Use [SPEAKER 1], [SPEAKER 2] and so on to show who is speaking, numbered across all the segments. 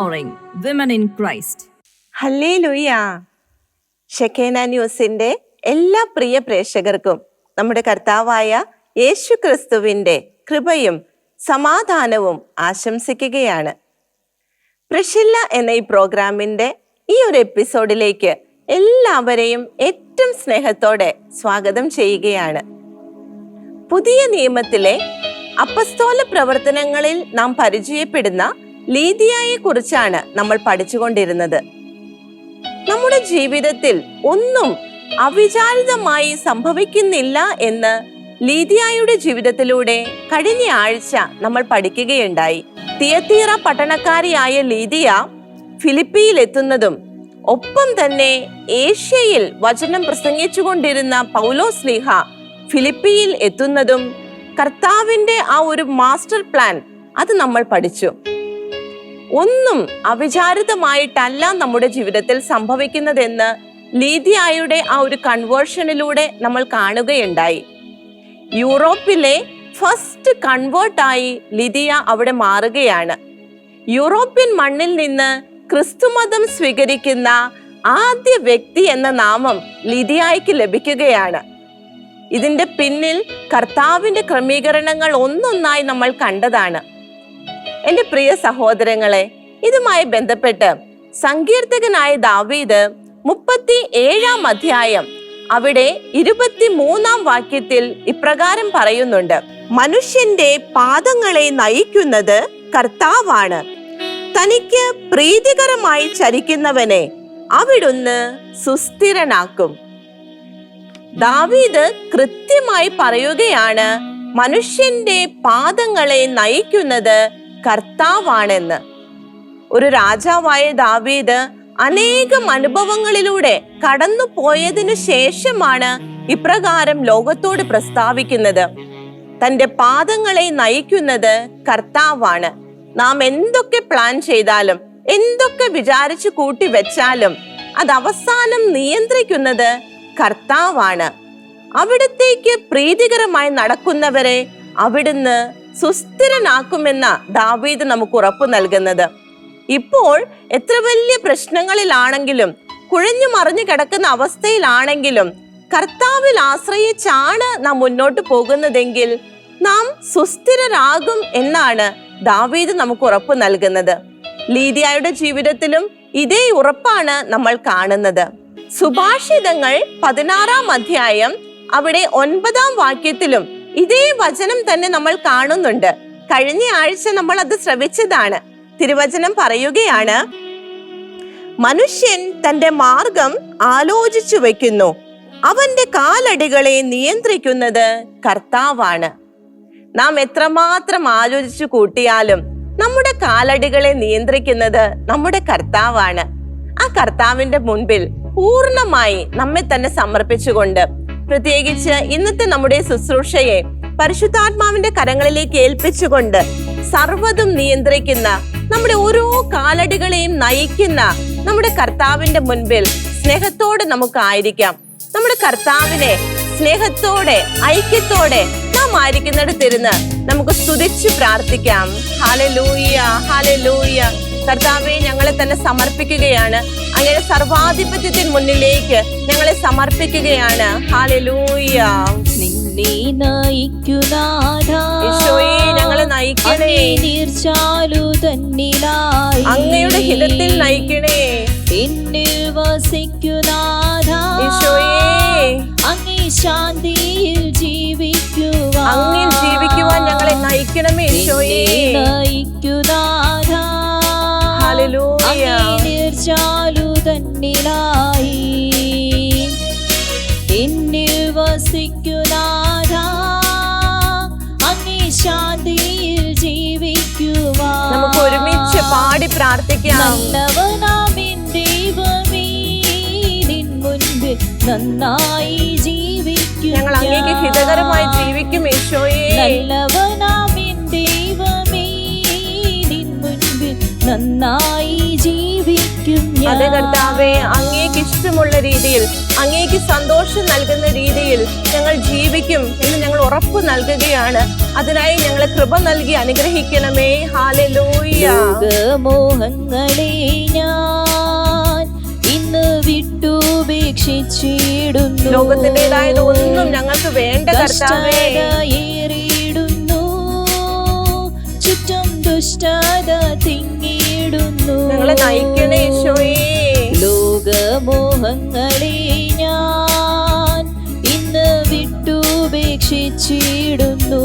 [SPEAKER 1] empowering women in Christ
[SPEAKER 2] ഹല്ലേ ലുയ്യ ഷെക്കേന ന്യൂസിന്റെ എല്ലാ പ്രിയ പ്രേക്ഷകർക്കും നമ്മുടെ കർത്താവായ യേശു ക്രിസ്തുവിന്റെ കൃപയും സമാധാനവും ആശംസിക്കുകയാണ്. പ്രഷില്ല എന്ന ഈ പ്രോഗ്രാമിന്റെ ഈ ഒരു എപ്പിസോഡിലേക്ക് എല്ലാവരെയും ഏറ്റവും സ്നേഹത്തോടെ സ്വാഗതം ചെയ്യുകയാണ്. പുതിയ നിയമത്തിലെ അപ്പസ്തോല പ്രവർത്തനങ്ങളിൽ നാം പരിചയപ്പെടുന്ന ലീതിയായെ കുറിച്ചാണ് നമ്മൾ പഠിച്ചുകൊണ്ടിരുന്നത്. നമ്മുടെ ജീവിതത്തിൽ ഒന്നും അവിചാരിതമായി സംഭവിക്കുന്നില്ല എന്ന് ലീതിയായുടെ ജീവിതത്തിലൂടെ കഴിഞ്ഞ ആഴ്ച നമ്മൾ പഠിക്കുകയുണ്ടായി. തിയത്തീറ പട്ടണക്കാരിയായ ലീതിയ ഫിലിപ്പിയിൽ എത്തുന്നതും ഒപ്പം തന്നെ ഏഷ്യയിൽ വചനം പ്രസംഗിച്ചുകൊണ്ടിരുന്ന പൗലോ സ്ലീഹ ഫിലിപ്പിയിൽ എത്തുന്നതും കർത്താവിന്റെ ആ ഒരു മാസ്റ്റർ പ്ലാൻ അത് നമ്മൾ പഠിച്ചു. ഒന്നും അവിചാരിതമായിട്ടല്ല നമ്മുടെ ജീവിതത്തിൽ സംഭവിക്കുന്നതെന്ന് ലീതിയായുടെ ആ ഒരു കൺവേർഷനിലൂടെ നമ്മൾ കാണുകയുണ്ടായി. യൂറോപ്പിലെ ഫസ്റ്റ് കൺവേർട്ടായി ലിതിയ അവിടെ മാറുകയാണ്. യൂറോപ്യൻ മണ്ണിൽ നിന്ന് ക്രിസ്തുമതം സ്വീകരിക്കുന്ന ആദ്യ വ്യക്തി എന്ന നാമം ലിതിയായ്ക്ക് ലഭിക്കുകയാണ്. ഇതിന്റെ പിന്നിൽ കർത്താവിന്റെ ക്രമീകരണങ്ങൾ ഒന്നൊന്നായി നമ്മൾ കണ്ടതാണ്. എന്റെ പ്രിയ സഹോദരങ്ങളെ ഇതുമായി ബന്ധപ്പെട്ട് സങ്കീർത്തകനായ ദാവീദ് മുപ്പത്തി ഏഴാം അധ്യായം അവിടെ ഇരുപത്തി മൂന്നാം വാക്യത്തിൽ ഇപ്രകാരം പറയുന്നുണ്ട്. മനുഷ്യന്റെ പാദങ്ങളെ നയിക്കുന്നത് കർത്താവാണ്. തനിക്ക് പ്രീതികരമായി ചരിക്കുന്നവനെ അവിടുന്ന് സുസ്ഥിരനാക്കും. ദാവീദ് കൃത്യമായി പറയുകയാണ് മനുഷ്യന്റെ പാദങ്ങളെ നയിക്കുന്നത് കർത്താവാണെന്ന്. ഒരു രാജാവായ ദാവീദ് അനേകം അനുഭവങ്ങളിലൂടെ കടന്നു പോയതിനു ശേഷമാണ് ഇപ്രകാരം ലോകത്തോട് പ്രസ്താവിക്കുന്നത്. തന്റെ പാദങ്ങളെ നയിക്കുന്നത് കർത്താവാണ്. നാം എന്തൊക്കെ പ്ലാൻ ചെയ്താലും എന്തൊക്കെ വിചാരിച്ചു കൂട്ടി വെച്ചാലും അത് അവസാനം നിയന്ത്രിക്കുന്നത് കർത്താവാണ്. അവിടത്തേക്ക് പ്രീതികരമായി നടക്കുന്നവരെ അവിടുന്ന് സുസ്ഥിരനാക്കുമെന്ന ദാവീദ് നമുക്ക് ഉറപ്പ് നൽകുന്നത്. ഇപ്പോൾ എത്ര വലിയ പ്രശ്നങ്ങളിലാണെങ്കിലും കുഴഞ്ഞു മറിഞ്ഞു കിടക്കുന്ന അവസ്ഥയിലാണെങ്കിലും കർത്താവിൽ ആശ്രയിച്ചാണ് നാം മുന്നോട്ട് പോകുന്നതെങ്കിൽ നാം സുസ്ഥിരരാകും എന്നാണ് ദാവീദ് നമുക്ക് ഉറപ്പ് നൽകുന്നത്. ലീദിയായുടെ ജീവിതത്തിലും ഇതേ ഉറപ്പാണ് നമ്മൾ കാണുന്നത്. സുഭാഷിതങ്ങൾ പതിനാറാം അധ്യായം അവിടെ ഒൻപതാം വാക്യത്തിലും ഇതേ വചനം തന്നെ നമ്മൾ കാണുന്നുണ്ട്. കഴിഞ്ഞ ആഴ്ച നമ്മൾ അത് ശ്രവിച്ചതാണ്. തിരുവചനം പറയുകയാണ് മനുഷ്യൻ തന്റെ മാർഗം ആലോചിച്ചു വെക്കുന്നു. അവന്റെ കാലടികളെ നിയന്ത്രിക്കുന്നത് കർത്താവാണ്. നാം എത്രമാത്രം ആലോചിച്ചു കൂട്ടിയാലും നമ്മുടെ കാലടികളെ നിയന്ത്രിക്കുന്നത് നമ്മുടെ കർത്താവാണ്. ആ കർത്താവിന്റെ മുൻപിൽ പൂർണമായി നമ്മെ തന്നെ സമർപ്പിച്ചുകൊണ്ട് പ്രത്യേകിച്ച് ഇന്നത്തെ നമ്മുടെ ശുശ്രൂഷയെ പരിശുദ്ധാത്മാവിന്റെ കരങ്ങളിലേക്ക് ഏൽപ്പിച്ചുകൊണ്ട് സർവതും നിയന്ത്രിക്കുന്ന നമ്മുടെ ഓരോ കാലടികളെയും നയിക്കുന്ന നമ്മുടെ കർത്താവിന്റെ മുൻപിൽ സ്നേഹത്തോടെ നമുക്കായിരിക്കാം. നമ്മുടെ കർത്താവിനെ സ്നേഹത്തോടെ ഐക്യത്തോടെ നാം ആയിരിക്കുന്നിടത്തിരുന്ന് നമുക്ക് സ്തുതിച്ചു പ്രാർത്ഥിക്കാം. ഹാലലൂയ ഹാലലൂയ കർത്താവെ ഞങ്ങളെ തന്നെ സമർപ്പിക്കുകയാണ്. അങ്ങനെ സർവാധിപത്യത്തിന് മുന്നിലേക്ക് ഞങ്ങളെ സമർപ്പിക്കുകയാണ്. ഹാലലൂയ
[SPEAKER 3] നിന്നെ
[SPEAKER 2] ഞങ്ങളെ നയിക്കണേ.
[SPEAKER 3] നീർച്ചാലു തന്നിലായി
[SPEAKER 2] അങ്ങയുടെ ഹിതത്തിൽ നയിക്കണേ.
[SPEAKER 3] എന്നിൽ അങ്ങേ ശാന്തിയിൽ ജീവിക്കുവാൻ.
[SPEAKER 2] ജീവിക്കുവാൻ ഞങ്ങളെ നയിക്കണമേ ഈശോയെ.
[SPEAKER 3] നിന്നെ നീർച്ചാലു തന്നിലായി. എന്നിൽ വസിക്കുനാഥാ അങ്ങേ ശാന്തിയിൽ ജീവിക്കുവാൻ.
[SPEAKER 2] നമുക്ക് ഒരുമിച്ച് പാടി പ്രാർത്ഥിക്കാം.
[SPEAKER 3] ദൈവമേ നിൻ മുൻപിൽ നന്നായി ജീവിക്കും
[SPEAKER 2] ഞങ്ങൾ അങ്ങേക്ക്. ഹിതകരമായി ജീവിക്കും ഈശോയെ
[SPEAKER 3] നല്ലവനാമിൻ ദൈവമേ നിൻ മുൻപിൽ നന്നായി
[SPEAKER 2] അതെ കർത്താവെ അങ്ങേക്ക് ഇഷ്ടമുള്ള രീതിയിൽ അങ്ങേക്ക് സന്തോഷം നൽകുന്ന രീതിയിൽ ഞങ്ങൾ ജീവിക്കും എന്ന് ഞങ്ങൾ ഉറപ്പ് നൽകുകയാണ്. അതിനായി ഞങ്ങളെ കൃപ നൽകി അനുഗ്രഹിക്കണമേ. ഹാലലൂയ
[SPEAKER 3] ലോകമോഹങ്ങളെ ഞാൻ ഇന്ന് വിട്ടുപേക്ഷിച്ചിടുന്നു.
[SPEAKER 2] ലോകത്തിന്റെതായത് ഒന്നും ഞങ്ങൾക്ക് വേണ്ട കർത്താവേ.
[SPEAKER 3] ദുഷ്ടത തിങ്ങിടുന്നു
[SPEAKER 2] ഞങ്ങളെ നയിക്കണേ ഈശോയേ
[SPEAKER 3] ലോകമോഹങ്ങളെ ഞാൻ ഇന്ന് വിട്ടുപേക്ഷിച്ചിടുന്നു.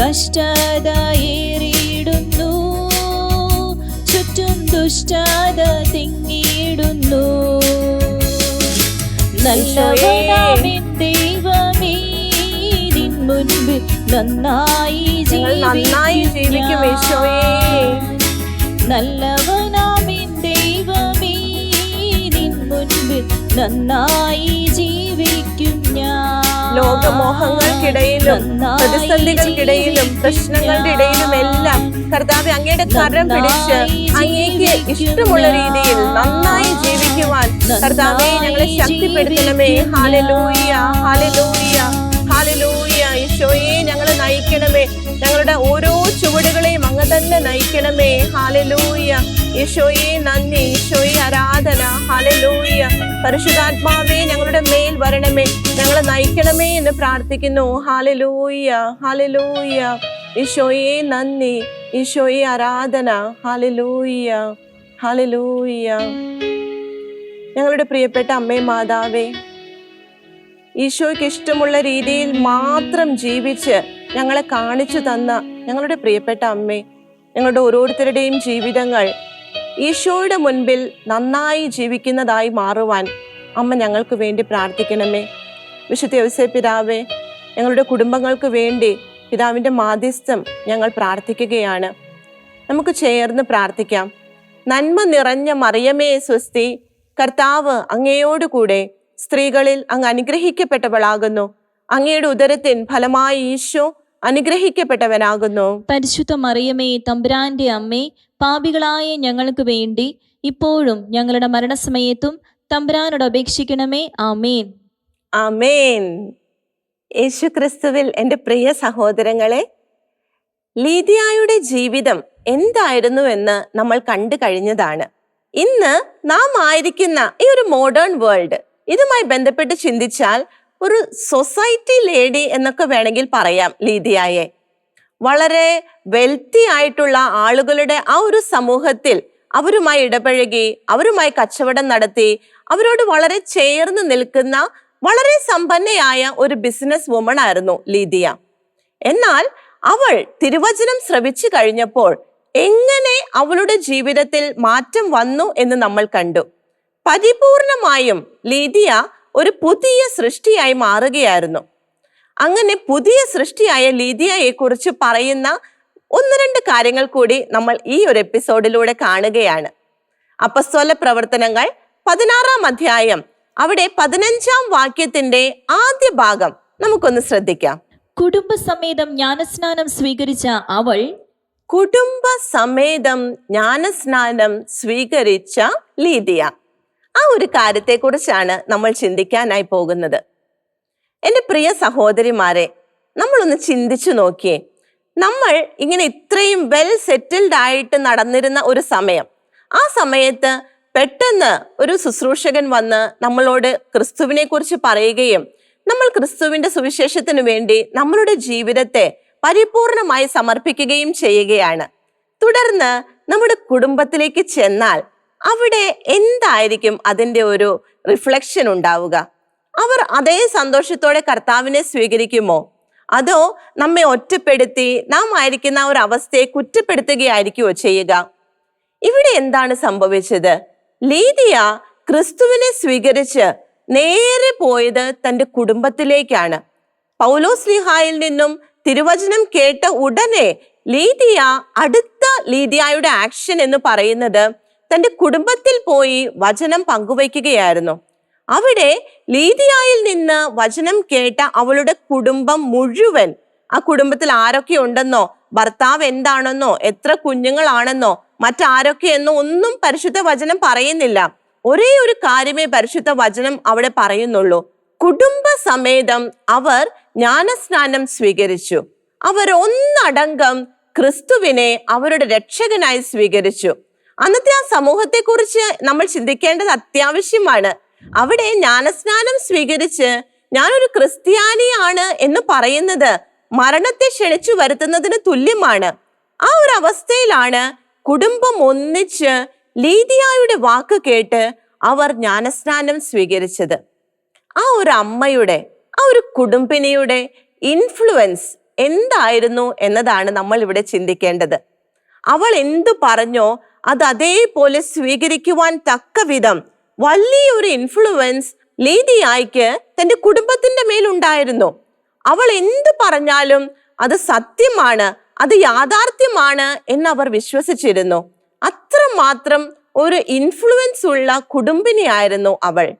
[SPEAKER 3] കഷ്ടതയേറിയിടുന്നു ചുറ്റും ദുഷ്ടത തിങ്ങിടുന്നു നല്ലവനാമിൻ ദൈവമേ നിൻ മുൻപിൽ നന്നായി
[SPEAKER 2] നന്നായി ജീവിക്കും ഈശോയേ
[SPEAKER 3] നല്ലവനാമിൻ ദൈവമേ നിൻ മുൻപിൽ നന്നായി ജീവിക്കും ഞാൻ.
[SPEAKER 2] ലോകമോഹങ്ങൾക്കിടയിലും പ്രതിസന്ധികൾക്കിടയിലും പ്രശ്നങ്ങളുടെ ഇടയിലും എല്ലാം കർത്താവ് അങ്ങയുടെ കരം പിടിച്ച് അങ്ങേക്ക് ഇഷ്ടമുള്ള രീതിയിൽ നന്നായി ജീവിക്കുവാൻ കർത്താവെ ഞങ്ങളെ ശക്തിപ്പെടുത്തണമേ. Hallelujah hallelujah hallelujah. ഈശോയെ ഞങ്ങൾ നയിക്കണമേ. ഞങ്ങളുടെ ഓരോ ചുവടുകളെയും അങ്ങ് തന്നെ നയിക്കണമേ. ഹാലലൂയ ഈശോയെ നന്ദി. ഈശോയെ ആരാധന. ഹാലലൂയ പരിശുദ്ധാത്മാവേ ഞങ്ങളുടെ മേൽ വരണമേ. ഞങ്ങളെ നയിക്കണമേ എന്ന് പ്രാർത്ഥിക്കുന്നു. ഹാലലൂയ ഹാലലൂയ ഈശോയെ നന്ദി. ഈശോയെ ആരാധന. ഹാലലൂയ ഹാലലൂയ ഞങ്ങളുടെ പ്രിയപ്പെട്ട അമ്മേ മാതാവേ ഈശോയ്ക്ക് ഇഷ്ടമുള്ള രീതിയിൽ മാത്രം ജീവിച്ച് ഞങ്ങളെ കാണിച്ചു തന്ന ഞങ്ങളുടെ പ്രിയപ്പെട്ട അമ്മേ ഞങ്ങളുടെ ഓരോരുത്തരുടെയും ജീവിതങ്ങൾ ഈശോയുടെ മുൻപിൽ നന്നായി ജീവിക്കുന്നതായി മാറുവാൻ അമ്മ ഞങ്ങൾക്ക് വേണ്ടി പ്രാർത്ഥിക്കണമേ. വിശുദ്ധ വ്യവസായ പിതാവേ ഞങ്ങളുടെ കുടുംബങ്ങൾക്ക് വേണ്ടി പിതാവിന്റെ മാധ്യസ്ഥം ഞങ്ങൾ പ്രാർത്ഥിക്കുകയാണ്. നമുക്ക് ചേർന്ന് പ്രാർത്ഥിക്കാം. നന്മ നിറഞ്ഞ മറിയമേ സ്വസ്തി കർത്താവ് അങ്ങയോടുകൂടെ സ്ത്രീകളിൽ അങ്ങ് അനുഗ്രഹിക്കപ്പെട്ടവളാകുന്നു. അങ്ങയുടെ ഉദരത്തിൻ ഫലമായി ഈശോ അനുഗ്രഹിക്കപ്പെട്ടവനാകുന്നു.
[SPEAKER 3] പരിശുദ്ധ മറിയമേ തമ്പുരാന്റെ അമ്മേ പാപികളായ ഞങ്ങൾക്ക് വേണ്ടി ഇപ്പോഴും ഞങ്ങളുടെ മരണസമയത്തും തമ്പുരാനോട് അപേക്ഷിക്കണമേ. ആമേൻ.
[SPEAKER 2] ആമേൻ. യേശു ക്രിസ്തുവിൽ എന്റെ പ്രിയ സഹോദരങ്ങളെ ലീതിയായുടെ ജീവിതം എന്തായിരുന്നു എന്ന് നമ്മൾ കണ്ടു കഴിഞ്ഞതാണ്. ഇന്ന് നാം ആയിരിക്കുന്ന ഈ ഒരു മോഡേൺ വേൾഡ് ഇതുമായി ബന്ധപ്പെട്ട് ചിന്തിച്ചാൽ ഒരു സൊസൈറ്റി ലേഡി എന്നൊക്കെ വേണമെങ്കിൽ പറയാം ലീതിയായെ വളരെ വെൽത്തി ആയിട്ടുള്ള ആളുകളുടെ ആ ഒരു സമൂഹത്തിൽ അവരുമായി ഇടപഴകി അവരുമായി കച്ചവടം നടത്തി അവരോട് വളരെ ചേർന്ന് നിൽക്കുന്ന വളരെ സമ്പന്നയായ ഒരു ബിസിനസ് വുമൺ ആയിരുന്നു ലീതിയ എന്നാൽ അവൾ തിരുവചനം ശ്രവിച്ചു കഴിഞ്ഞപ്പോൾ എങ്ങനെ അവളുടെ ജീവിതത്തിൽ മാറ്റം വന്നു എന്ന് നമ്മൾ കണ്ടു. പരിപൂർണമായും ലീദിയ ഒരു പുതിയ സൃഷ്ടിയായി മാറുകയായിരുന്നു. അങ്ങനെ പുതിയ സൃഷ്ടിയായ ലീദിയയെക്കുറിച്ച് പറയുന്ന ഒന്ന് രണ്ട് കാര്യങ്ങൾ കൂടി നമ്മൾ ഈ ഒരു എപ്പിസോഡിലൂടെ കാണുകയാണ്. അപ്പസ്വല പ്രവർത്തനങ്ങൾ പതിനാറാം അധ്യായം അവിടെ പതിനഞ്ചാം വാക്യത്തിന്റെ ആദ്യ ഭാഗം നമുക്കൊന്ന് ശ്രദ്ധിക്കാം.
[SPEAKER 3] കുടുംബസമേതം ജ്ഞാനസ്നാനം സ്വീകരിച്ച അവൾ
[SPEAKER 2] കുടുംബ സമേതം ജ്ഞാനസ്നാനം സ്വീകരിച്ച ലീദിയ. ആ ഒരു കാര്യത്തെക്കുറിച്ചാണ് നമ്മൾ ചിന്തിക്കാനായി പോകുന്നത്. എന്റെ പ്രിയ സഹോദരിമാരെ നമ്മളൊന്ന് ചിന്തിച്ചു നോക്കിയേ. നമ്മൾ ഇങ്ങനെ ഇത്രയും വെൽ സെറ്റിൽഡ് ആയിട്ട് നടന്നിരുന്ന ഒരു സമയം. ആ സമയത്ത് പെട്ടെന്ന് ഒരു ശുശ്രൂഷകൻ വന്ന് നമ്മളോട് ക്രിസ്തുവിനെ കുറിച്ച് പറയുകയും നമ്മൾ ക്രിസ്തുവിന്റെ സുവിശേഷത്തിന് വേണ്ടി നമ്മളുടെ ജീവിതത്തെ പരിപൂർണമായി സമർപ്പിക്കുകയും ചെയ്യുകയാണ്. തുടർന്ന് നമ്മുടെ കുടുംബത്തിലേക്ക് ചെന്നാൽ അവിടെ എന്തായിരിക്കും അതിന്റെ ഒരു റിഫ്ലക്ഷൻ ഉണ്ടാവുക? അവർ അതേ സന്തോഷത്തോടെ കർത്താവിനെ സ്വീകരിക്കുമോ? അതോ നമ്മെ ഒറ്റപ്പെടുത്തി നാം ആയിരിക്കുന്ന ഒരു അവസ്ഥയെ കുറ്റപ്പെടുത്തുകയായിരിക്കുമോ ചെയ്യുക? ഇവിടെ എന്താണ് സംഭവിച്ചത്? ലീതിയ ക്രിസ്തുവിനെ സ്വീകരിച്ച് നേരെ പോയത് തന്റെ കുടുംബത്തിലേക്കാണ്. പൗലോസ് ലിഹായിൽ നിന്നും തിരുവചനം കേട്ട ഉടനെ ലീതിയ അടുത്ത ലീതിയായുടെ ആക്ഷൻ എന്ന് പറയുന്നത് തന്റെ കുടുംബത്തിൽ പോയി വചനം പങ്കുവയ്ക്കുകയായിരുന്നു. അവിടെ ലീതിയായിൽ നിന്ന് വചനം കേട്ട അവളുടെ കുടുംബം മുഴുവൻ ആ കുടുംബത്തിൽ ആരൊക്കെ ഉണ്ടെന്നോ ഭർത്താവ് എന്താണെന്നോ എത്ര കുഞ്ഞുങ്ങളാണെന്നോ മറ്റാരൊക്കെ എന്നോ ഒന്നും പരിശുദ്ധ വചനം പറയുന്നില്ല. ഒരേ ഒരു കാര്യമേ പരിശുദ്ധ വചനം അവിടെ പറയുന്നുള്ളൂ. കുടുംബ സമേതം അവർ ജ്ഞാനസ്നാനം സ്വീകരിച്ചു. അവർ ഒന്നടങ്കം ക്രിസ്തുവിനെ അവരുടെ രക്ഷകനായി സ്വീകരിച്ചു. അന്നത്തെ ആ സമൂഹത്തെക്കുറിച്ച് നമ്മൾ ചിന്തിക്കേണ്ടത് അത്യാവശ്യമാണ്. അവിടെ ജ്ഞാനസ്നാനം സ്വീകരിച്ച് ഞാനൊരു ക്രിസ്ത്യാനിയാണ് എന്ന് പറയുന്നത് മരണത്തെ ക്ഷണിച്ചു വരുത്തുന്നതിന് തുല്യമാണ്. ആ ഒരു അവസ്ഥയിലാണ് കുടുംബം ഒന്നിച്ച് ലീതിയായുടെ വാക്ക് കേട്ട് അവർ ജ്ഞാനസ്നാനം സ്വീകരിച്ചത്. ആ ഒരു അമ്മയുടെ ആ ഒരു കുടുംബിനിയുടെ ഇൻഫ്ലുവൻസ് എന്തായിരുന്നു എന്നതാണ് നമ്മൾ ഇവിടെ ചിന്തിക്കേണ്ടത്. അവൾ എന്തു പറഞ്ഞോ അത് അതേപോലെ സ്വീകരിക്കുവാൻ തക്ക വിധം വലിയൊരു ഇൻഫ്ലുവൻസ് ലീതിയായിക്ക് തന്റെ കുടുംബത്തിന്റെ മേലുണ്ടായിരുന്നു. അവൾ എന്തു പറഞ്ഞാലും അത് സത്യമാണ് അത് യാഥാർത്ഥ്യമാണ് എന്ന് അവർ വിശ്വസിച്ചിരുന്നു. അത്രമാത്രം ഒരു ഇൻഫ്ലുവൻസ് ഉള്ള കുടുംബിനിയായിരുന്നു അവൾ.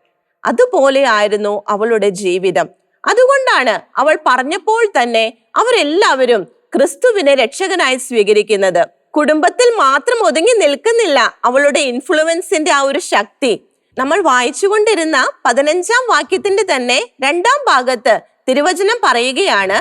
[SPEAKER 2] അതുപോലെ ആയിരുന്നു അവളുടെ ജീവിതം. അതുകൊണ്ടാണ് അവൾ പറഞ്ഞപ്പോൾ തന്നെ അവരെല്ലാവരും ക്രിസ്തുവിനെ രക്ഷകനായി സ്വീകരിക്കുന്നത്. കുടുംബത്തിൽ മാത്രം ഒതുങ്ങി നിൽക്കുന്നില്ല അവളുടെ ഇൻഫ്ലുവൻസിന്റെ ആ ഒരു ശക്തി. നമ്മൾ വായിച്ചുകൊണ്ടിരുന്ന പതിനഞ്ചാം വാക്യത്തിന്റെ തന്നെ രണ്ടാം ഭാഗത്ത് തിരുവചനം പറയുകയാണ്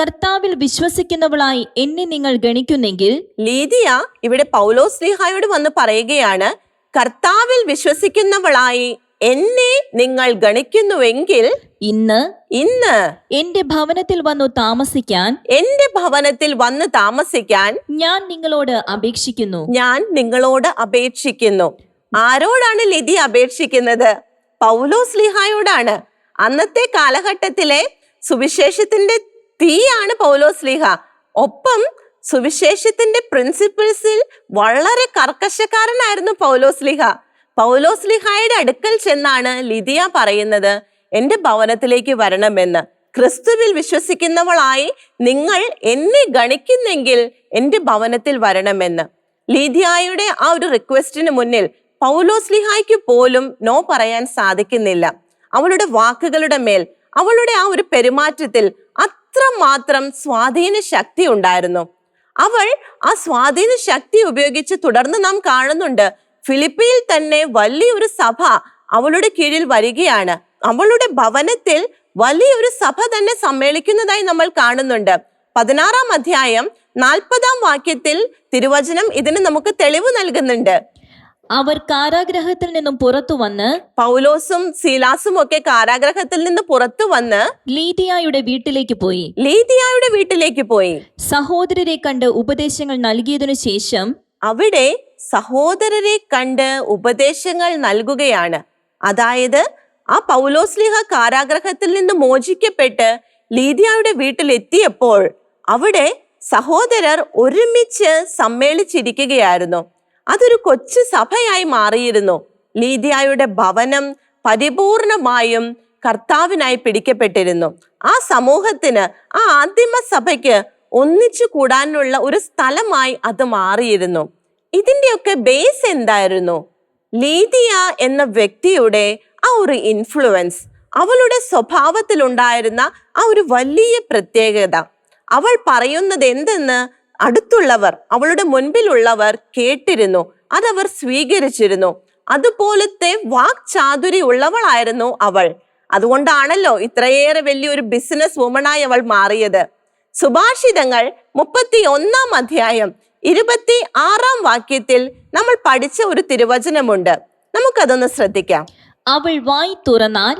[SPEAKER 3] കർത്താവിൽ വിശ്വസിക്കുന്നവളായി എന്നെ നിങ്ങൾ ഗണിക്കുന്നെങ്കിൽ
[SPEAKER 2] ലീദിയ ഇവിടെ പൗലോസ് ലീഹായോട് വന്ന് പറയുകയാണ് കർത്താവിൽ വിശ്വസിക്കുന്നവളായി എന്നെ നിങ്ങൾ ഗണിക്കുന്നുവെങ്കിൽ
[SPEAKER 3] ഇന്ന്
[SPEAKER 2] ഇന്ന്
[SPEAKER 3] എന്റെ ഭവനത്തിൽ വന്നു താമസിക്കാൻ
[SPEAKER 2] എന്റെ ഭവനത്തിൽ വന്ന് താമസിക്കാൻ
[SPEAKER 3] ഞാൻ നിങ്ങളോട് അപേക്ഷിക്കുന്നു.
[SPEAKER 2] ഞാൻ നിങ്ങളോട് അപേക്ഷിക്കുന്നു. ആരോടാണ് ലിതി അപേക്ഷിക്കുന്നത്? പൗലോസ് ലിഹായോടാണ്. അന്നത്തെ കാലഘട്ടത്തിലെ സുവിശേഷത്തിന്റെ തീയാണ് പൗലോസ് ലിഹ. ഒപ്പം സുവിശേഷത്തിന്റെ പ്രിൻസിപ്പിൾസിൽ വളരെ കർക്കശക്കാരനായിരുന്നു പൗലോസ് ലിഹ. പൗലോസ് ലിഹായുടെ അടുക്കൽ ചെന്നാണ് ലിതിയ പറയുന്നത് എന്റെ ഭവനത്തിലേക്ക് വരണമെന്ന്. ക്രിസ്തുവിൽ വിശ്വസിക്കുന്നവളായി നിങ്ങൾ എന്നെ ഗണിക്കുന്നെങ്കിൽ എന്റെ ഭവനത്തിൽ വരണമെന്ന്. ലീദിയായുടെ ആ ഒരു റിക്വസ്റ്റിന് മുന്നിൽ പൗലോസ് ലിഹായ്ക്ക് പോലും നോ പറയാൻ സാധിക്കുന്നില്ല. അവളുടെ വാക്കുകളുടെ മേൽ അവളുടെ ആ ഒരു പെരുമാറ്റത്തിൽ അത്രമാത്രം സ്വാധീന ശക്തി ഉണ്ടായിരുന്നു. അവൾ ആ സ്വാധീന ശക്തി ഉപയോഗിച്ച് തുടർന്ന് നാം കാണുന്നുണ്ട് ഫിലിപ്പിയിൽ തന്നെ വലിയൊരു സഭ അവളുടെ കീഴിൽ വരികയാണ്. അവളുടെ ഭവനത്തിൽ വലിയൊരു സഭ തന്നെ സമ്മേളിക്കുന്നതായി നമ്മൾ കാണുന്നുണ്ട്. പതിനാറാം അധ്യായം നാൽപ്പതാം വാക്യത്തിൽ തിരുവചനം ഇതിന് നമുക്ക് തെളിവ് നൽകുന്നുണ്ട്.
[SPEAKER 3] അവർ കാരാഗ്രഹത്തിൽ നിന്നും പുറത്തു വന്ന്
[SPEAKER 2] പൗലോസും സീലാസും ഒക്കെ കാരാഗ്രഹത്തിൽ നിന്ന് പുറത്തു വന്ന്
[SPEAKER 3] ലീതിയായുടെ വീട്ടിലേക്ക് പോയി.
[SPEAKER 2] ലീതിയായുടെ വീട്ടിലേക്ക് പോയി.
[SPEAKER 3] സഹോദരരെ കണ്ട് ഉപദേശങ്ങൾ നൽകിയതിനു ശേഷം
[SPEAKER 2] അവിടെ സഹോദരരെ കണ്ട് ഉപദേശങ്ങൾ നൽകുകയാണ്. അതായത് ആ പൗലോസ്ലിഹ കാരാഗ്രഹത്തിൽ നിന്ന് മോചിക്കപ്പെട്ട് ലീദിയായുടെ വീട്ടിലെത്തിയപ്പോൾ അവിടെ സഹോദരർ ഒരുമിച്ച് സമ്മേളിച്ചിരിക്കുകയായിരുന്നു. അതൊരു കൊച്ചു സഭയായി മാറിയിരുന്നു. ലീദിയായുടെ ഭവനം പരിപൂർണമായും കർത്താവിനായി പിടിക്കപ്പെട്ടിരുന്നു. ആ സമൂഹത്തിന് ആ ആദിമ സഭയ്ക്ക് ഒന്നിച്ചു കൂടാനുള്ള ഒരു സ്ഥലമായി അത് മാറിയിരുന്നു. ഇതിന്റെയൊക്കെ ബേസ് എന്തായിരുന്നു? ലീതിയ എന്ന വ്യക്തിയുടെ ആ ഒരു ഇൻഫ്ലുവൻസ് അവളുടെ സ്വഭാവത്തിലുണ്ടായിരുന്ന ആ ഒരു വലിയ പ്രത്യേകത. അവൾ പറയുന്നത് എന്തെന്ന് അടുത്തുള്ളവർ അവളുടെ മുൻപിലുള്ളവർ കേട്ടിരുന്നു. അതവർ സ്വീകരിച്ചിരുന്നു. അതുപോലത്തെ വാക്ചാതുരി ഉള്ളവളായിരുന്നു അവൾ. അതുകൊണ്ടാണല്ലോ ഇത്രയേറെ വലിയൊരു ബിസിനസ് വുമണായി അവൾ മാറിയത്. സുഭാഷിതങ്ങൾ മുപ്പത്തി ഒന്നാം അധ്യായം ഇരുപത്തി ആറാം വാക്യത്തിൽ നമ്മൾ പഠിച്ച ഒരു തിരുവചനമുണ്ട്. നമുക്കതൊന്ന് ശ്രദ്ധിക്കാം.
[SPEAKER 3] അവൾ വായി തുറന്നാൽ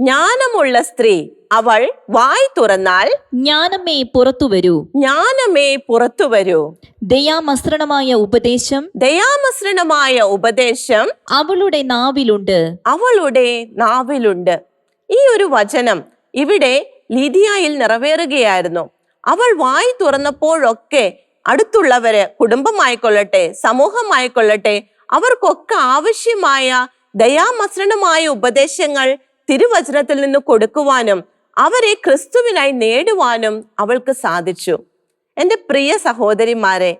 [SPEAKER 2] ജ്ഞാനമുള്ള സ്ത്രീ അവൾ വായി തുറന്നാൽ
[SPEAKER 3] ജ്ഞാനമേ പുറത്തു വരൂ.
[SPEAKER 2] ജ്ഞാനമേ പുറത്തു വരൂ.
[SPEAKER 3] ദയാമസൃണമായ ഉപദേശം
[SPEAKER 2] ദയാമസ്രണമായ ഉപദേശം
[SPEAKER 3] അവളുടെ നാവിലുണ്ട്.
[SPEAKER 2] അവളുടെ നാവിലുണ്ട്. ഈ ഒരു വചനം ഇവിടെ ലിതിയായിൽ നിറവേറുകയായിരുന്നു. അവൾ വായി തുറന്നപ്പോഴൊക്കെ അടുത്തുള്ളവര് കുടുംബമായിക്കൊള്ളട്ടെ സമൂഹമായിക്കൊള്ളട്ടെ അവർക്കൊക്കെ ആവശ്യമായ ദയാമസൃണമായ ഉപദേശങ്ങൾ തിരുവചനത്തിൽ നിന്ന് കൊടുക്കുവാനും അവരെ ക്രിസ്തുവിനായി നേടുവാനും അവൾക്ക് സാധിച്ചു. എന്റെ പ്രിയ സഹോദരിമാരെ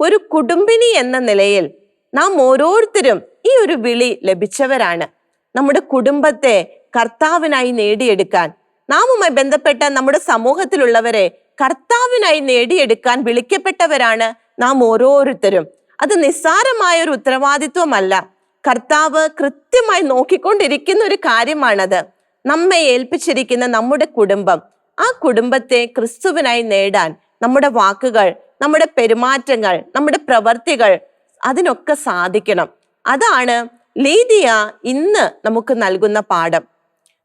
[SPEAKER 2] ഒരു കുടുംബിനി എന്ന നിലയിൽ നാം ഓരോരുത്തരും ഈ ഒരു വിളി ലഭിച്ചവരാണ്. നമ്മുടെ കുടുംബത്തെ കർത്താവിനായി നേടിയെടുക്കാൻ. നാമുമായി ബന്ധപ്പെട്ട നമ്മുടെ സമൂഹത്തിലുള്ളവരെ കർത്താവിനായി നേടിയെടുക്കാൻ വിളിക്കപ്പെട്ടവരാണ് നാം ഓരോരുത്തരും. അത് നിസ്സാരമായ ഒരു ഉത്തരവാദിത്വമല്ല. കർത്താവ് കൃത്യമായി നോക്കിക്കൊണ്ടിരിക്കുന്ന ഒരു കാര്യമാണത്. നമ്മെ ഏൽപ്പിച്ചിരിക്കുന്ന നമ്മുടെ കുടുംബം. ആ കുടുംബത്തെ ക്രിസ്തുവിനായി നേടാൻ നമ്മുടെ വാക്കുകൾ നമ്മുടെ പെരുമാറ്റങ്ങൾ നമ്മുടെ പ്രവർത്തികൾ അതിനൊക്കെ സാധിക്കണം. അതാണ് ലീദിയ ഇന്ന് നമുക്ക് നൽകുന്ന പാഠം.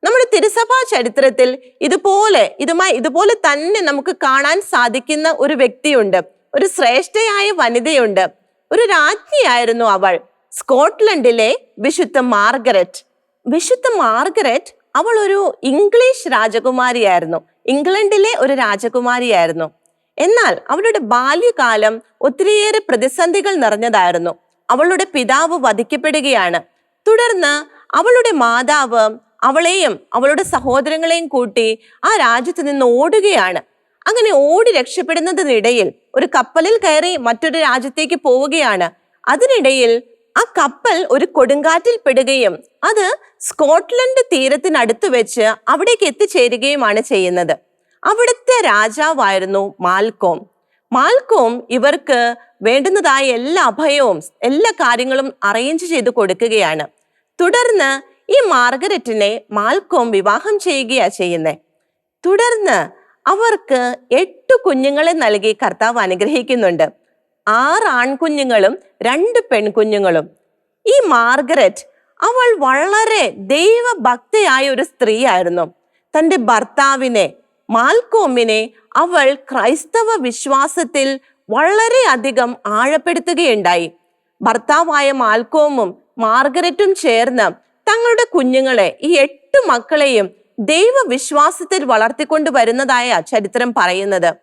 [SPEAKER 2] നമ്മുടെ തിരുസഭാ ചരിത്രത്തിൽ ഇതുപോലെ ഇതുമായി ഇതുപോലെ തന്നെ നമുക്ക് കാണാൻ സാധിക്കുന്ന ഒരു വ്യക്തിയുണ്ട്. ഒരു ശ്രേഷ്ഠയായ വനിതയുണ്ട്. ഒരു രാജ്ഞിയായിരുന്നു അവൾ. സ്കോട്ട്ലൻഡിലെ വിശുദ്ധ മാർഗരറ്റ്. വിശുദ്ധ മാർഗരറ്റ് അവൾ ഒരു ഇംഗ്ലീഷ് രാജകുമാരിയായിരുന്നു. ഇംഗ്ലണ്ടിലെ ഒരു രാജകുമാരിയായിരുന്നു. എന്നാൽ അവളുടെ ബാല്യകാലം ഒത്തിരിയേറെ പ്രതിസന്ധികൾ നിറഞ്ഞതായിരുന്നു. അവളുടെ പിതാവ് വധിക്കപ്പെടുകയാണ്. തുടർന്ന് അവളുടെ മാതാവ് അവളെയും അവളുടെ സഹോദരങ്ങളെയും കൂട്ടി ആ രാജ്യത്ത് നിന്ന് ഓടുകയാണ്. അങ്ങനെ ഓടി രക്ഷപ്പെടുന്നതിനിടയിൽ ഒരു കപ്പലിൽ കയറി മറ്റൊരു രാജ്യത്തേക്ക് പോവുകയാണ്. അതിനിടയിൽ ആ കപ്പൽ ഒരു കൊടുങ്കാറ്റിൽ പെടുകയും അത് സ്കോട്ട്ലൻഡ് തീരത്തിനടുത്ത് വെച്ച് അവിടേക്ക് എത്തിച്ചേരുകയുമാണ് ചെയ്യുന്നത്. അവിടുത്തെ രാജാവായിരുന്നു മാൽക്കോം. മാൽക്കോം ഇവർക്ക് വേണ്ടുന്നതായ എല്ലാ അഭയവും എല്ലാ കാര്യങ്ങളും അറേഞ്ച് ചെയ്ത് കൊടുക്കുകയാണ്. തുടർന്ന് ഈ മാർഗരറ്റിനെ മാൽക്കോം വിവാഹം ചെയ്യുകയാ ചെയ്യുന്നത് തുടർന്ന് അവർക്ക് എട്ട് കുഞ്ഞുങ്ങളെ നൽകി കർത്താവ് അനുഗ്രഹിക്കുന്നുണ്ട്. ആറ് ആൺകുഞ്ഞുങ്ങളും രണ്ട് പെൺകുഞ്ഞുങ്ങളും. ഈ മാർഗരറ്റ് അവൾ വളരെ ദൈവഭക്തയായ ഒരു സ്ത്രീയായിരുന്നു. തന്റെ ഭർത്താവിനെ മാൽക്കോമിനെ അവൾ ക്രൈസ്തവ വിശ്വാസത്തിൽ വളരെയധികം ആഴപ്പെടുത്തുകയുണ്ടായി. ഭർത്താവായ മാൽക്കോമും മാർഗരറ്റും ചേർന്ന് തങ്ങളുടെ കുഞ്ഞുങ്ങളെ ഈ എട്ട് മക്കളെയും ദൈവവിശ്വാസത്തിൽ വളർത്തിക്കൊണ്ട് വരുന്നതായ ചരിത്രം പറയുന്നത്.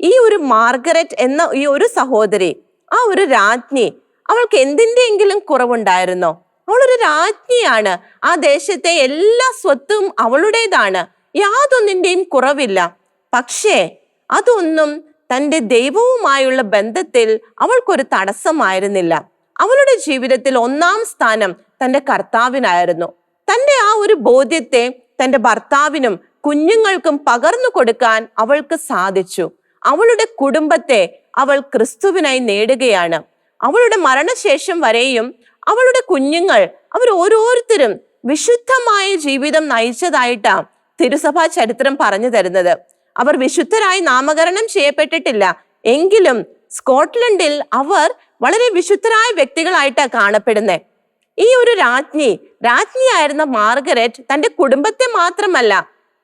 [SPEAKER 2] ഈ ഒരു മാർഗരറ്റ് എന്ന ഈ ഒരു സഹോദരി ആ ഒരു രാജ്ഞി അവൾക്ക് എന്തിന്റെയെങ്കിലും കുറവുണ്ടായിരുന്നോ? അവളൊരു രാജ്ഞിയാണ്. ആ ദേശത്തെ എല്ലാ സ്വത്തും അവളുടേതാണ്. യാതൊന്നിന്റെയും കുറവില്ല. പക്ഷേ അതൊന്നും തന്റെ ദൈവവുമായുള്ള ബന്ധത്തിൽ അവൾക്കൊരു തടസ്സമായിരുന്നില്ല. അവളുടെ ജീവിതത്തിൽ ഒന്നാം സ്ഥാനം തന്റെ കർത്താവിനായിരുന്നു. തന്റെ ആ ഒരു ബോധ്യത്തെ തന്റെ ഭർത്താവിനും കുഞ്ഞുങ്ങൾക്കും പകർന്നു കൊടുക്കാൻ അവൾക്ക് സാധിച്ചു. അവളുടെ കുടുംബത്തെ അവൾ ക്രിസ്തുവിനായി നേടുകയാണ്. അവളുടെ മരണശേഷം വരെയും അവളുടെ കുഞ്ഞുങ്ങൾ അവർ ഓരോരുത്തരും വിശുദ്ധമായ ജീവിതം നയിച്ചതായിട്ടാ തിരുസഭാ ചരിത്രം പറഞ്ഞു തരുന്നത്. അവർ വിശുദ്ധരായി നാമകരണം ചെയ്യപ്പെട്ടിട്ടില്ല. എങ്കിലും സ്കോട്ട്ലൻഡിൽ അവർ വളരെ വിശുദ്ധരായ വ്യക്തികളായിട്ടാ കാണപ്പെടുന്നത് ഈ ഒരു രാജ്ഞി രാജ്ഞിയായിരുന്ന മാർഗരറ്റ് തന്റെ കുടുംബത്തെ മാത്രമല്ല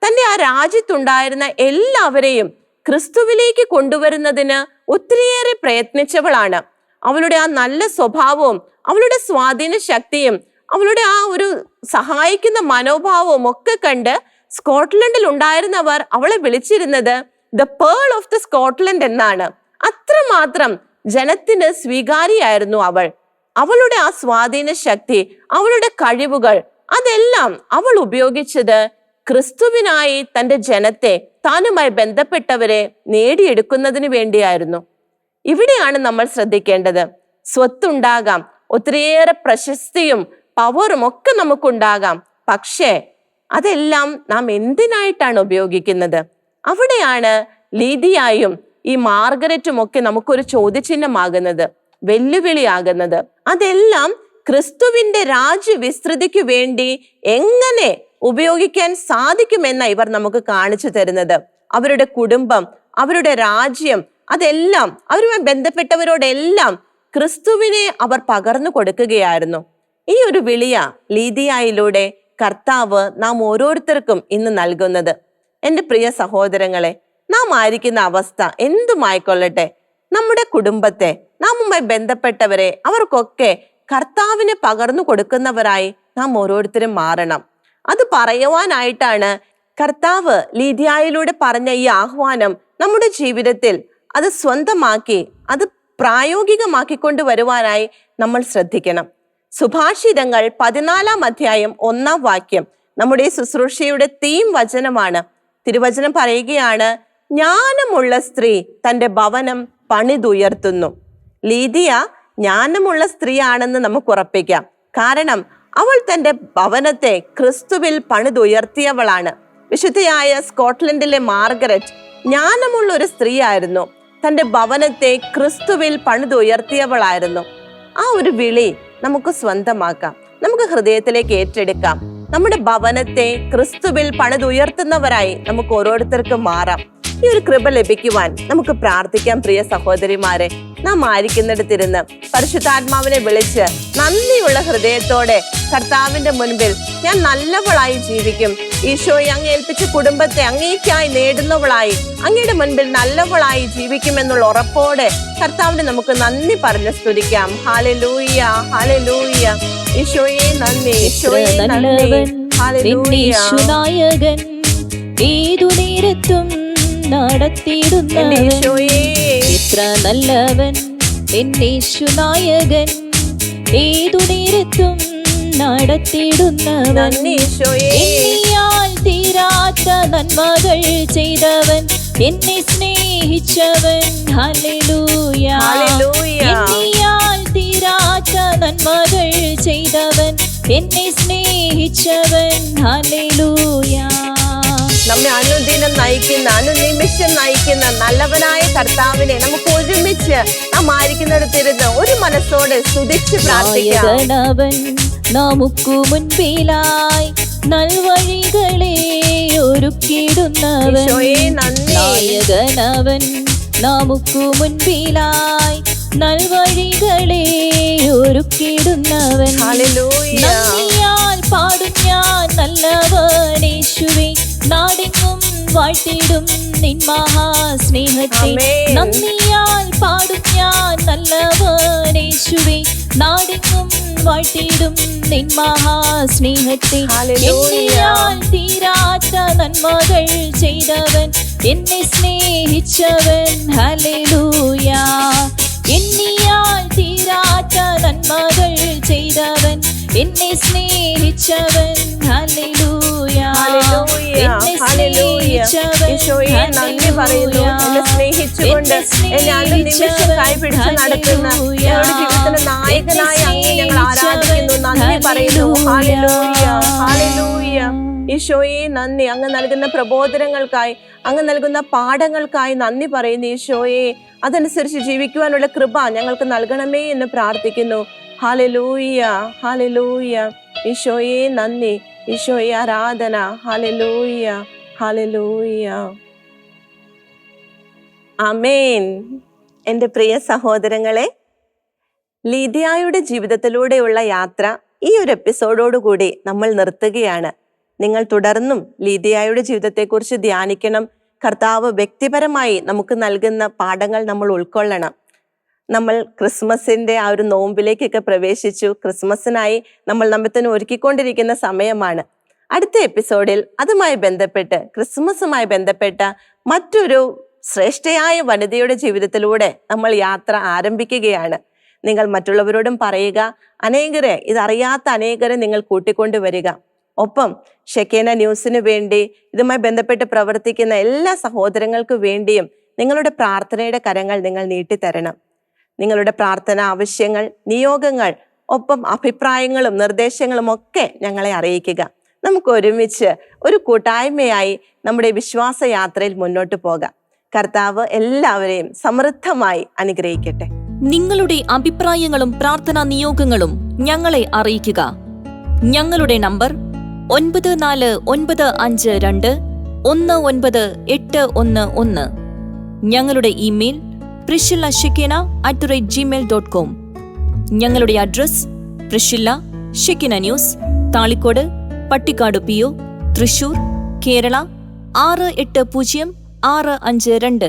[SPEAKER 2] തന്റെ ആ രാജ്യത്തുണ്ടായിരുന്ന എല്ലാവരെയും ക്രിസ്തുവിലേക്ക് കൊണ്ടുവരുന്നതിന് ഒത്തിരിയേറെ പ്രയത്നിച്ചവളാണ്. അവളുടെ ആ നല്ല സ്വഭാവവും അവളുടെ സ്വാധീന ശക്തിയും അവളുടെ ആ ഒരു സഹായിക്കുന്ന മനോഭാവവും ഒക്കെ കണ്ട് സ്കോട്ട്ലൻഡിൽ ഉണ്ടായിരുന്നവർ അവളെ വിളിച്ചിരുന്നത് the pearl of the Scotland എന്നാണ്. അത്രമാത്രം ജനത്തിന് സ്വീകാരിയായിരുന്നു അവൾ. അവളുടെ ആ സ്വാധീന ശക്തി അവളുടെ കഴിവുകൾ അതെല്ലാം അവൾ ഉപയോഗിച്ചത് ക്രിസ്തുവിനായി തന്റെ ജനത്തെ താനുമായി ബന്ധപ്പെട്ടവരെ നേടിയെടുക്കുന്നതിന് വേണ്ടിയായിരുന്നു. ഇവിടെയാണ് നമ്മൾ ശ്രദ്ധിക്കേണ്ടത്. സ്വത്തുണ്ടാകാം ഒത്തിരിയേറെ പ്രശസ്തിയും പവറും ഒക്കെ നമുക്കുണ്ടാകാം. പക്ഷേ അതെല്ലാം നാം എന്തിനായിട്ടാണ് ഉപയോഗിക്കുന്നത്? അവിടെയാണ് ലീതിയായും ഈ മാർഗരറ്റും ഒക്കെ നമുക്കൊരു ചോദ്യചിഹ്നമാകുന്നത്. വെല്ലുവിളിയാകുന്നത്. അതെല്ലാം ക്രിസ്തുവിന്റെ രാജ്യവിസ്തൃതിക്ക് വേണ്ടി എങ്ങനെ ഉപയോഗിക്കാൻ സാധിക്കുമെന്ന ഇവർ നമുക്ക് കാണിച്ചു തരുന്നത്. അവരുടെ കുടുംബം അവരുടെ രാജ്യം അതെല്ലാം അവരുമായി ബന്ധപ്പെട്ടവരോടെല്ലാം ക്രിസ്തുവിനെ അവർ പകർന്നു കൊടുക്കുകയായിരുന്നു. ഈ ഒരു വിളിയ ലീതിയായിലൂടെ കർത്താവ് നാം ഓരോരുത്തർക്കും ഇന്ന് നൽകുന്നത്. എന്റെ പ്രിയ സഹോദരങ്ങളെ നാം ആയിരിക്കുന്ന അവസ്ഥ എന്തുമായിക്കൊള്ളട്ടെ? നമ്മുടെ കുടുംബത്തെ നാമുമായി ബന്ധപ്പെട്ടവരെ അവർക്കൊക്കെ കർത്താവിനെ പകർന്നു കൊടുക്കുന്നവരായി നാം ഓരോരുത്തരും മാറണം. അത് പറയുവാനായിട്ടാണ് കർത്താവ് ലീതിയായിലൂടെ പറഞ്ഞ ഈ ആഹ്വാനം നമ്മുടെ ജീവിതത്തിൽ അത് സ്വന്തമാക്കി അത് പ്രായോഗികമാക്കിക്കൊണ്ട് വരുവാനായി നമ്മൾ ശ്രദ്ധിക്കണം. സുഭാഷിതങ്ങൾ പതിനാലാം അധ്യായം ഒന്നാം വാക്യം നമ്മുടെ ശുശ്രൂഷയുടെ തീം വചനമാണ്. തിരുവചനം പറയുകയാണ് ജ്ഞാനമുള്ള സ്ത്രീ തന്റെ ഭവനം പണിതുയർത്തുന്നു. ലീദിയ ജ്ഞാനമുള്ള സ്ത്രീയാണെന്ന് നമുക്ക് ഉറപ്പിക്കാം കാരണം അവൾ തന്റെ ഭവനത്തെ ക്രിസ്തുവിൽ പണിതുയർത്തിയവളാണ്. വിശുദ്ധയായ സ്കോട്ട്ലൻഡിലെ മാർഗരറ്റ് ജ്ഞാനമുള്ള ഒരു സ്ത്രീയായിരുന്നു. തന്റെ ഭവനത്തെ ക്രിസ്തുവിൽ പണിതുയർത്തിയവളായിരുന്നു. ആ ഒരു വിളി നമുക്ക് സ്വന്തമാക്കാം. നമുക്ക് ഹൃദയത്തിലേക്ക് ഏറ്റെടുക്കാം. നമ്മുടെ ഭവനത്തെ ക്രിസ്തുവിൽ പണിതുയർത്തുന്നവരായി നമുക്ക് ഓരോരുത്തർക്കും മാറാം. ഈ ഒരു കൃപ ലഭിക്കുവാൻ നമുക്ക് പ്രാർത്ഥിക്കാം പ്രിയ സഹോദരിമാരെ. നാം ആയിരിക്കുന്നിടത്തിരുന്ന് പരിശുദ്ധാത്മാവിനെ വിളിച്ച് നന്ദിയുള്ള ഹൃദയത്തോടെ കർത്താവിന്റെ മുൻപിൽ ഞാൻ നല്ലവളായി ജീവിക്കും. ഈശോയെ അങ്ങ് ഏൽപ്പിച്ച കുടുംബത്തെ അങ്ങേക്കായി നേടുന്നവളായി അങ്ങയുടെ മുൻപിൽ നല്ലവളായി ജീവിക്കുമെന്നുള്ള ഉറപ്പോടെ കർത്താവിന് നമുക്ക് നന്ദി പറഞ്ഞ് സ്തുതിക്കാം. ഹാലലൂയ ഹാലലൂയ ഈശോയെ നന്ദി ഈശോയെ നന്ദി. ഹാലെ
[SPEAKER 3] ലൂയ ഏതു നേരത്തും
[SPEAKER 2] ഈശോയെ
[SPEAKER 3] എത്ര നല്ലവൻ എന്നേശു നായകൻ ഏതു നേരത്തും നടത്തിയിടുന്നവൻ തീരാത്ത നന്മകൾ ചെയ്തവൻ എന്നെ സ്നേഹിച്ചവൻ. എണ്ണിയാൽ തീരാത്ത നന്മകൾ ചെയ്തവൻ എന്നെ സ്നേഹിച്ചവൻ. ഹല്ലേലൂയ.
[SPEAKER 2] നമ്മെ അനുദിനം നയിക്കുന്ന അനുനിമിഷം നയിക്കുന്ന നല്ലവനായ കർത്താവിനെ നമുക്ക് ഒരുമിച്ച് നാം ആയിരിക്കുന്നിടത്തിരുന്ന് ഒരു മനസ്സോടെ സ്തുതിച്ച് പ്രാർത്ഥിക്കാം.
[SPEAKER 3] നമുക്ക് മുൻപിലായി നൽവഴികളെ ഒരുക്കിയിടുന്നവൻ. നായകനവൻ നമുക്ക് മുൻപിലായി നൽവഴികളെ ഒരുക്കിയിടുന്നവൻ. വാഴ്ത്തിടും നിൻ മഹാസ്നേഹത്തെ. നന്ദിയാൽ പാടും ഞാൻ നല്ലവനേശുവേ നാടെങ്ങും വാഴ്ത്തിടും നിൻ മഹാസ്നേഹത്തെ. എണ്ണിയാൽ തീരാത്ത നന്മകൾ ചെയ്തവൻ എന്നെ സ്നേഹിച്ചവൻ. ഹല്ലേലൂയ. എണ്ണിയാൽ തീരാത്ത നന്മകൾ ചെയ്തവൻ എന്നെ സ്നേഹിച്ചവൻ. ഹല്ലേലൂയ.
[SPEAKER 2] ഈശോയെ നന്ദി പറയുന്നു. എന്നെ സ്നേഹിച്ചുകൊണ്ട് എന്നെ അനുനിമിഷം കൈപിടിച്ച് നടത്തുന്ന ഞങ്ങളുടെ ജീവിതത്തിലെ നായകനായ അങ്ങേ ഞങ്ങൾ ആരാധിക്കുന്നു. നന്ദി പറയുന്നു. ഹാലലൂയ ഹാലലൂയ ഈശോയെ നന്ദി. അങ്ങ് നൽകുന്ന പ്രബോധനങ്ങൾക്കായി അങ്ങ് നൽകുന്ന പാഠങ്ങൾക്കായി നന്ദി പറയുന്നു ഈശോയെ. അതനുസരിച്ച് ജീവിക്കുവാനുള്ള കൃപ ഞങ്ങൾക്ക് നൽകണമേ എന്ന് പ്രാർത്ഥിക്കുന്നു. ഹാലലൂയ ഹാലലൂയ ഈശോയെ നന്ദി. ഈശോയെ ആരാധന. ഹാലലൂയ ഹാലലൂയ അമേൻ എന്റെ പ്രിയ സഹോദരങ്ങളെ ലീദിയായുടെ ജീവിതത്തിലൂടെയുള്ള യാത്ര ഈ ഒരു എപ്പിസോഡോടുകൂടി നമ്മൾ നിർത്തുകയാണ്. നിങ്ങൾ തുടർന്നും ലീദിയായുടെ ജീവിതത്തെക്കുറിച്ച് ധ്യാനിക്കണം. കർത്താവ് വ്യക്തിപരമായി നമുക്ക് നൽകുന്ന പാഠങ്ങൾ നമ്മൾ ഉൾക്കൊള്ളണം. നമ്മൾ ക്രിസ്മസിന്റെ ആ ഒരു നോമ്പിലേക്കൊക്കെ പ്രവേശിച്ചു. ക്രിസ്മസിനായി നമ്മൾ നമ്മത്തിന് ഒരുക്കിക്കൊണ്ടിരിക്കുന്ന സമയമാണ്. അടുത്ത എപ്പിസോഡിൽ അതുമായി ബന്ധപ്പെട്ട് ക്രിസ്മസുമായി ബന്ധപ്പെട്ട മറ്റൊരു ശ്രേഷ്ഠയായ വനിതയുടെ ജീവിതത്തിലൂടെ നമ്മൾ യാത്ര ആരംഭിക്കുകയാണ്. നിങ്ങൾ മറ്റുള്ളവരോടും പറയുക. അനേകരെ ഇതറിയാത്ത അനേകരെ നിങ്ങൾ കൂട്ടിക്കൊണ്ടു വരിക ഒപ്പം ഷെക്കേന ന്യൂസിനു വേണ്ടി ഇതുമായി ബന്ധപ്പെട്ട് പ്രവർത്തിക്കുന്ന എല്ലാ സഹോദരങ്ങൾക്കു വേണ്ടിയും നിങ്ങളുടെ പ്രാർത്ഥനയുടെ കരങ്ങൾ നിങ്ങൾ നീട്ടിത്തരണം. നിങ്ങളുടെ പ്രാർത്ഥന ആവശ്യങ്ങൾ നിയോഗങ്ങൾ ഒപ്പം അഭിപ്രായങ്ങളും നിർദ്ദേശങ്ങളും ഒക്കെ ഞങ്ങളെ അറിയിക്കുക. നമുക്ക് ഒരുമിച്ച് ഒരു കൂട്ടായ്മയായി നമ്മുടെ വിശ്വാസ യാത്രയിൽ മുന്നോട്ട് പോകാം. കർത്താവ് എല്ലാവരെയും സമൃദ്ധമായി അനുഗ്രഹിക്കട്ടെ.
[SPEAKER 1] നിങ്ങളുടെ അഭിപ്രായങ്ങളും പ്രാർത്ഥനാ നിയോഗങ്ങളും ഞങ്ങളെ അറിയിക്കുക. ഞങ്ങളുടെ നമ്പർ ഒൻപത് നാല് ഒൻപത് അഞ്ച് രണ്ട് ഒന്ന് ഒൻപത് എട്ട് ഒന്ന് ഒന്ന്. ഞങ്ങളുടെ email Priscilla Shekinah at the rate gmail dot com ഞങ്ങളുടെ address Priscilla Shekinah news Thalikode Pattikkad P O Thrissur Kerala ആറ് എട്ട് പൂജ്യം ആറ് അഞ്ച് രണ്ട്.